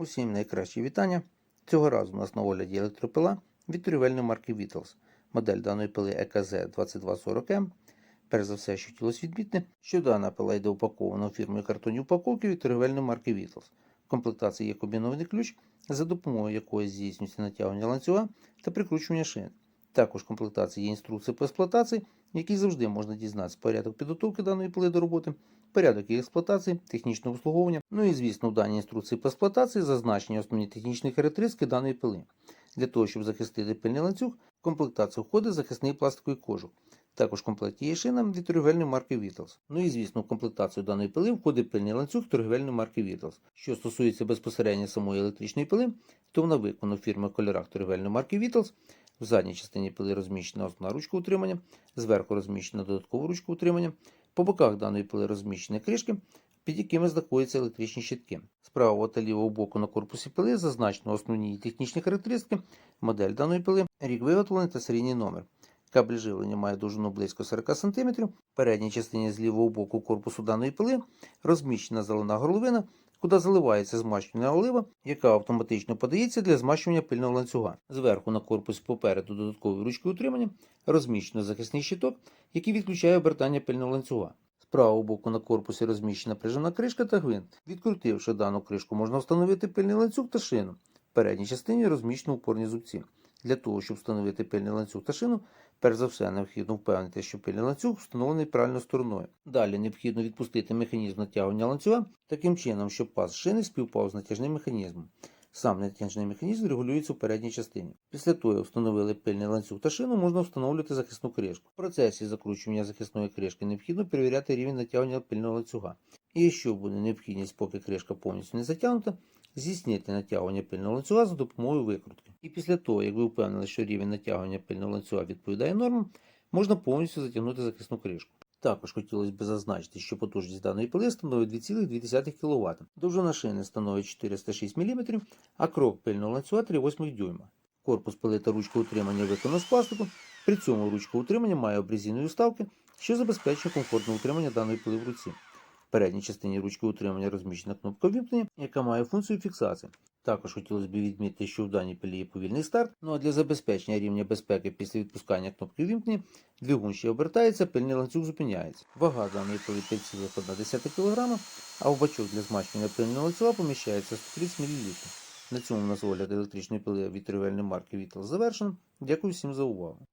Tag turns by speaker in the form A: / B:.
A: Усім найкращі вітання. Цього разу у нас на огляді електропила від торівельної марки Vitals. Модель даної пили екз EKZ 2240M. Перш за все, що хотілося відмітити, що дана пила йде упакована фірмою картонні упаковки від торгівельної марки Vitals. В комплектації є комбінований ключ, за допомогою якої здійснюється натягування ланцюга та прикручування шин. Також в комплектації є інструкція по експлуатації, які завжди можна дізнатися порядок підготовки даної пили до роботи, порядок її експлуатації, технічне обслуговування. Ну і звісно, в даній інструкції по експлуатації зазначені основні технічні характеристики даної пили. Для того, щоб захистити пильний ланцюг, в комплектацію входить захисний пластиковий кожух. Також в комплекті є шина від торгівельної марки Vitals. Ну і звісно, в комплектацію даної пили входить пильний ланцюг торгівельної марки Vitals. Що стосується безпосередньо самої електричної пили, то вона виконана в фірмі кольорах торгівельної марки Vitals. В задній частині пили розміщена основна ручка утримання, зверху розміщена додаткова ручка утримання. По боках даної пили розміщені кришки, під якими знаходяться електричні щитки. З правого та лівого боку на корпусі пили зазначено основні технічні характеристики, модель даної пили, рік виготовлення та серійний номер. Кабель живлення має довжину близько 40 см. В передній частині з лівого боку корпусу даної пили розміщена зелена горловина, куди заливається змащена олива, яка автоматично подається для змащування пильного ланцюга. Зверху на корпус попереду додатковою ручкою утримання розміщено захисний щиток, який відключає обертання пильного ланцюга. З правого боку на корпусі розміщена прижимна кришка та гвинт. Відкрутивши дану кришку, можна встановити пильний ланцюг та шину. В передній частині розміщено упорні зубці. Для того, щоб встановити пильний ланцюг та шину, перш за все необхідно впевнити, що пильний ланцюг встановлений правильною стороною. Далі необхідно відпустити механізм натягування ланцюга таким чином, щоб паз шини співпав з натяжним механізмом. Сам натяжний механізм регулюється в передній частині. Після того, як встановили пильний ланцюг та шину, можна встановлювати захисну кришку. В процесі закручування захисної кришки необхідно перевіряти рівень натягування пильного ланцюга. Якщо буде необхідність, поки кришка повністю не затягнута, здійснити натягування пильного ланцюга за допомогою викрутки. І після того, як ви впевнили, що рівень натягування пильного ланцюга відповідає нормам, можна повністю затягнути захисну кришку. Також хотілося б зазначити, що потужність даної пили становить 2,2 кВт. Довжина шини становить 406 мм, а крок пильного ланцюга 3,8 дюйма. Корпус пили та ручка утримання виконана з пластику. При цьому ручка утримання має обрізійної вставки, що забезпечує комфортне утримання даної пили в руці. В передній частині ручки утримання розміщена кнопка вімкнення, яка має функцію фіксації. Також хотілося б відмітити, що в даній пилі є повільний старт, ну а для забезпечення рівня безпеки після відпускання кнопки вімкнення двигун ще обертається, пильний ланцюг зупиняється. Вага даної пили 5,1 кг, а в бачок для змащення пильного ланцюга поміщається 130 мл. На цьому у нас огляд електричної пили від марки Vitals завершено. Дякую всім за увагу.